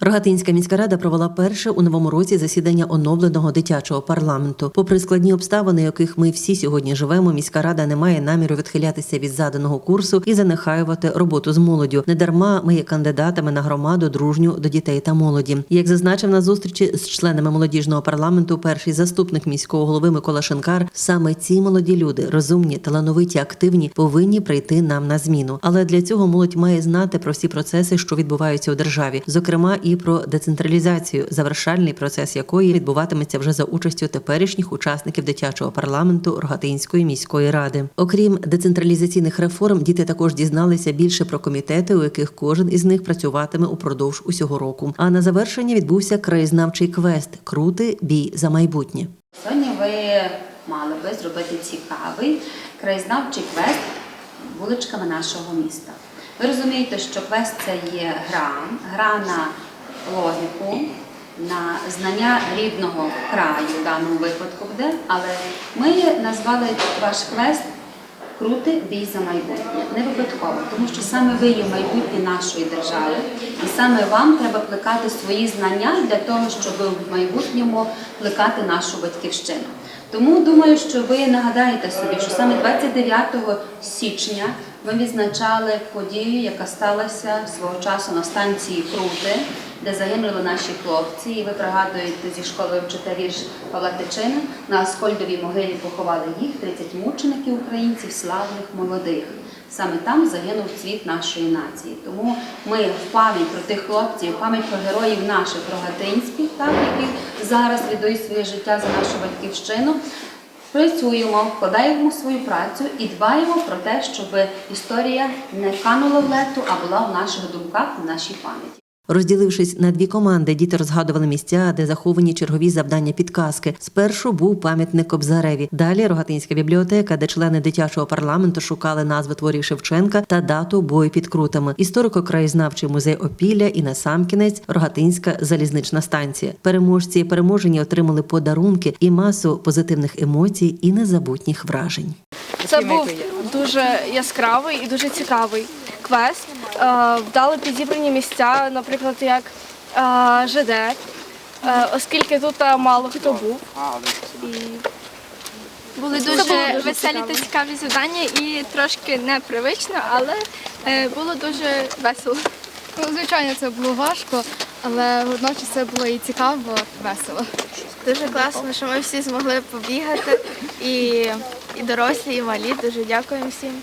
Рогатинська міська рада провела перше у новому році засідання оновленого дитячого парламенту. Попри складні обставини, яких ми всі сьогодні живемо, міська рада не має наміру відхилятися від заданого курсу і занехаювати роботу з молоддю. Недарма ми є кандидатами на громаду дружню до дітей та молоді. Як зазначив на зустрічі з членами молодіжного парламенту, перший заступник міського голови Микола Шинкар, саме ці молоді люди, розумні, талановиті, активні, повинні прийти нам на зміну. Але для цього молодь має знати про всі процеси, що відбуваються у державі, зокрема і про децентралізацію, завершальний процес якої відбуватиметься вже за участю теперішніх учасників дитячого парламенту Рогатинської міської ради. Окрім децентралізаційних реформ, діти також дізналися більше про комітети, у яких кожен із них працюватиме упродовж усього року. А на завершення відбувся краєзнавчий квест Крути бій за майбутнє. Сьогодні ви мали би зробити цікавий краєзнавчий квест вуличками нашого міста. Ви розумієте, що квест це є гра, гра на логіку, на знання рідного краю в даному випадку буде, але ми назвали ваш квест Крути бій за майбутнє. Не випадково, тому що саме ви є майбутнє нашої держави, і саме вам треба плекати свої знання для того, щоб в майбутньому плекати нашу батьківщину. Тому думаю, що ви нагадаєте собі, що саме 29 січня ви відзначали подію, яка сталася свого часу на станції Крути, де загинули наші хлопці. І ви пригадуєте зі школи вчите вірш Павла Тичина. На Аскольдовій могилі поховали їх 30 мучеників українців, славних молодих. Саме там загинув цвіт нашої нації. Тому ми в пам'ять про тих хлопців, в пам'ять про героїв наших рогатинських, так, які зараз віддають своє життя за нашу батьківщину. Працюємо, вкладаємо свою працю і дбаємо про те, щоб історія не канула в лету, а була в наших думках, в нашій пам'яті. Розділившись на дві команди, діти розгадували місця, де заховані чергові завдання підказки. Спершу був пам'ятник Кобзареві. Далі Рогатинська бібліотека, де члени дитячого парламенту шукали назви творів Шевченка та дату бою під крутами. Історико-краєзнавчий музей Опілля і насамкінець Рогатинська залізнична станція. Переможці і переможені отримали подарунки і масу позитивних емоцій і незабутніх вражень. Це був дуже яскравий і дуже цікавий квест. Е, Вдали підібрані місця, наприклад, як е, ЖД, е, оскільки тут мало хто був. І Були дуже дуже веселі та цікаві завдання і трошки непривично, але е, було дуже весело. Ну, звичайно, це було важко, але водночас це було і цікаво, весело. Дуже класно, що ми всі змогли побігати, і, і дорослі, і малі. Дуже дякуємо всім.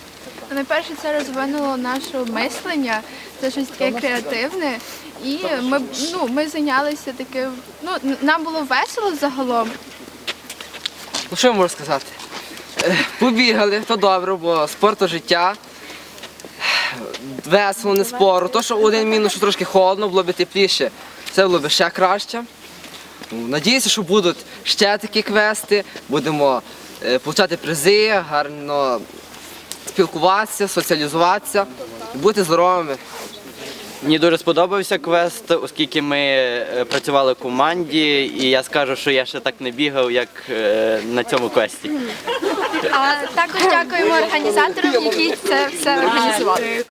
Найперше це розвинуло наше мислення, це щось таке креативне. І ми, ну, ми зайнялися таким, ну, нам було весело загалом. Ну що я можу сказати? Е, Побігали, то добре, бо спорт то життя. Весело, не спору. То, що один мінус, що трошки холодно, було б тепліше, це було б ще краще. Ну, Надіюся, що будуть ще такі квести, будемо е, получати призи, гарно спілкуватися, соціалізуватися і бути здоровими. Мені дуже сподобався квест, оскільки ми е, працювали в команді, і я скажу, що я ще так не бігав, як е, на цьому квесті. А також дякуємо організаторам, які це все організували.